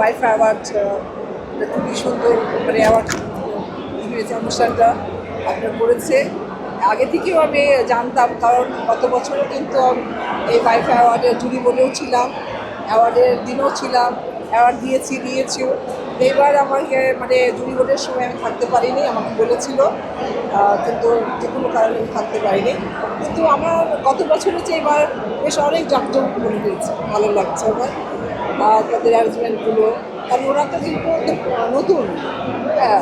Wife award খুবই সুন্দর মানে অ্যাওয়ার্ড হয়েছে অনুষ্ঠানটা আপনার করেছে। আগে থেকেও আমি জানতাম, কারণ গত বছরও কিন্তু এই ওয়াইফ অ্যাওয়ার্ডের জুরি বলেও ছিলাম অ্যাওয়ার্ডের দিনও ছিলাম অ্যাওয়ার্ড দিয়েছি দিয়েছিও এবার আমাকে মানে জুরি বোর্ডের সময় আমি থাকতে পারিনি, আমাকে বলেছিল কিন্তু যে কোনো কারণে আমি থাকতে পারিনি। কিন্তু আমার গত বছরের চেয়ে এবার বেশ অনেক জাকজমক মনে হয়েছে, ভালো লাগছে আমার। আর তাদের অ্যারেঞ্জমেন্টগুলো কারণ ওরা তো কিন্তু নতুন। হ্যাঁ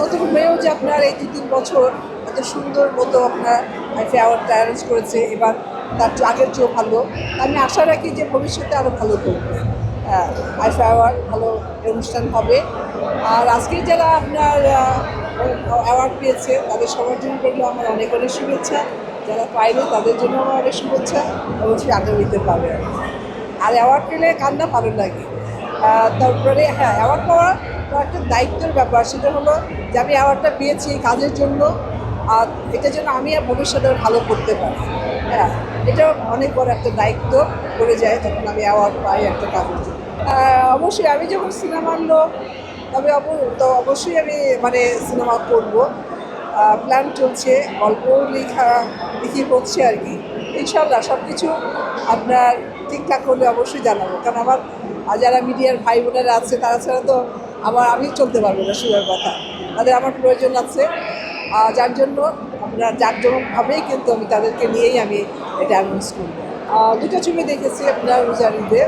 নতুন হয়েও যে আপনার এই দু তিন বছর এত সুন্দর মতো আপনার আইফে অ্যাওয়ার্ডটা অ্যারেঞ্জ করেছে, এবার তার আগের চেয়েও ভালো। আমি আশা রাখি যে ভবিষ্যতে আরও ভালো করবে। হ্যাঁ আইফে অ্যাওয়ার্ড ভালো অনুষ্ঠান হবে। আর আজকে যারা আপনার অ্যাওয়ার্ড পেয়েছে, তাদের সবার জন্য করলে আমার অনেক অনেক শুভেচ্ছা। যারা পায়নি, তাদের জন্য আমার অনেক শুভেচ্ছা। অবশ্যই আগামীতে পাবে। আর অ্যাওয়ার্ড পেলে কান্না ভালো লাগে। তারপরে হ্যাঁ অ্যাওয়ার্ড পাওয়া তো একটা দায়িত্বের ব্যাপার, সেটা হলো যে আমি অ্যাওয়ার্ডটা পেয়েছি এই কাজের জন্য, আর এটার জন্য আমি আর ভবিষ্যতে ভালো করতে পারি। হ্যাঁ এটা অনেক বড় একটা দায়িত্ব পড়ে যায় যখন আমি অ্যাওয়ার্ড পাই একটা কাজের জন্য। অবশ্যই আমি যখন সিনেমার লোক তবে তো অবশ্যই আমি মানে সিনেমা করব। প্ল্যান চলছে, গল্প লেখা লিখি হচ্ছে আর কি। ইনশাল্লাহ সব কিছু আপনার ঠিকঠাক হলে অবশ্যই জানাব। কারণ আমার যারা মিডিয়ার ভাই বোনেরা আছে, তারা ছাড়া তো আমার, আমি চলতে পারব না সুরের কথা। তাদের আমার প্রয়োজন আছে। যার জন্য আপনার জাঁকজমকভাবেই কিন্তু আমি তাদেরকে নিয়েই আমি এটা অ্যানাউন্স করব। দুটো ছবি দেখেছি আপনার রোজারিতে।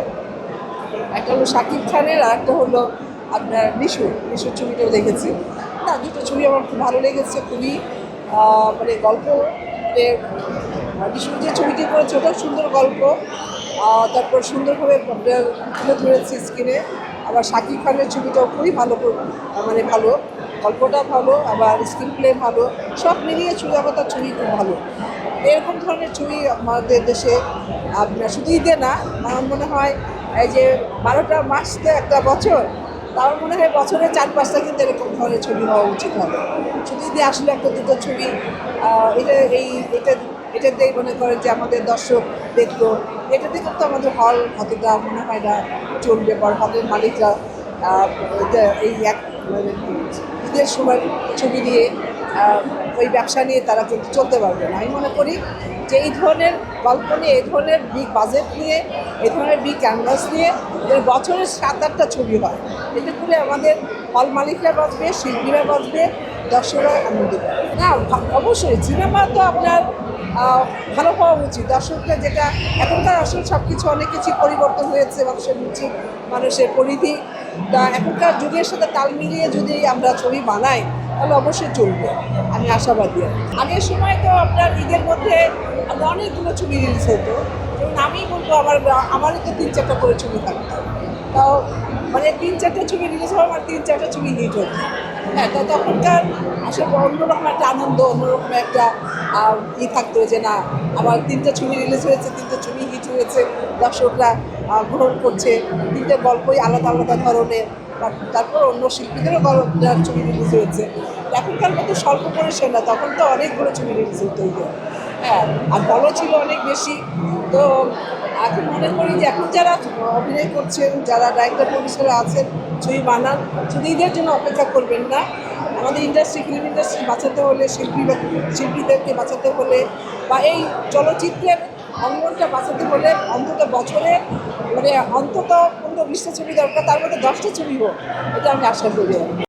একটা হলো শাকিব খানের আর একটা হলো আপনার নিশু। নিশুর ছবিটাও দেখেছি। না, দুটো ছবি আমার খুব ভালো লেগেছে, খুবই মানে গল্প নিশু যে ছবিটি করেছে, ওটাও সুন্দর গল্প। তারপর সুন্দরভাবে তুলে ধরেছে স্ক্রিনে। আবার শাকিব খানের ছবিটাও খুবই ভালো মানে ভালো। গল্পটা ভালো, আবার স্ক্রিন প্লে ভালো। সব মিলিয়ে চুলাপাতার ছবি খুব ভালো। এরকম ধরনের ছবি আমাদের দেশে আপনার শুধু ঈদে না, আমার মনে হয় এই যে বারোটা মাস তো একটা বছর, তার মনে হয় বছরে চার পাঁচটা কিন্তু এরকম ধরনের ছবি হওয়া উচিত হবে। শুধু ঈদে আসলে একটা দুটো ছবি এটা এই, এটা এটাতেই মনে করেন যে আমাদের দর্শক দেখল। এটাতে কিন্তু আমাদের হল অতটা মনে হয় না চলবে বা হলের মালিকরা এটা এই এক ঈদের সময় ছবি দিয়ে ওই ব্যবসা নিয়ে তারা কিন্তু চলতে পারবে না। আমি মনে করি যে এই ধরনের গল্প নিয়ে, এই ধরনের বিগ বাজেট নিয়ে, এই ধরনের বিগ ক্যানভাস নিয়ে এর বছরে সাত আটটা ছবি হয়। এতে করে আমাদের হল মালিকরা বাঁচবে, শিল্পীরা বাঁচবে, দর্শকরা আনন্দ না, অবশ্যই সিনেমা তো আপনার ভালো হওয়া উচিত। দর্শকরা যেটা এখনকার আসলে সব কিছু অনেক কিছু পরিবর্তন হয়েছে মানুষের রুচি মানুষের পরিধি। তা এখনকার যুগের সাথে তাল মিলিয়ে যদি আমরা ছবি বানাই, তাহলে অবশ্যই চলবে। আমি আশাবাদী। আগের সময় তো আপনার ঈদের মধ্যে অনেকগুলো ছবি রিলিজ হতো। যেমন আমি বলব আমার আমারই তো তিন চারটা করে ছবি থাকতো। তাও মানে তিন চারটে ছবি রিলিজ হওয়া আমার তিন চারটা ছবি হিট হতো। হ্যাঁ তো তখনকার আসলে অন্যরকম একটা আনন্দ, অন্যরকম একটা ই থাকতো যে না আমার তিনটা ছবি রিলিজ হয়েছে, তিনটা ছবি হিট হয়েছে, দর্শকরা গ্রহণ করছে, তিনটে গল্পই আলাদা আলাদা ধরনের তারপর অন্য শিল্পীদেরও গল্পটার ছবি রিলিজ হয়েছে এখনকার মতো স্বল্প পরিসর না, তখন তো অনেকগুলো ছবি রিলিজ হতো। হ্যাঁ আর দলও ছিল অনেক বেশি, তো এখন মনে করি যে এখন যারা অভিনয় করছেন, যারা ডাইরেক্টর প্রডিউসার আছেন, ছবি বানান ঈদের জন্য অপেক্ষা করবেন না আমাদের ইন্ডাস্ট্রি ফিল্ম ইন্ডাস্ট্রি বাঁচাতে হলে শিল্পী শিল্পীদেরকে বাঁচাতে হলে বা এই চলচ্চিত্রের অঙ্গনটা বাঁচাতে হলে অন্তত বছরে মানে অন্তত পনেরো বিশটা ছবি দরকার, তার মধ্যে দশটা ছবি হোক, এটা আমি আশা করি।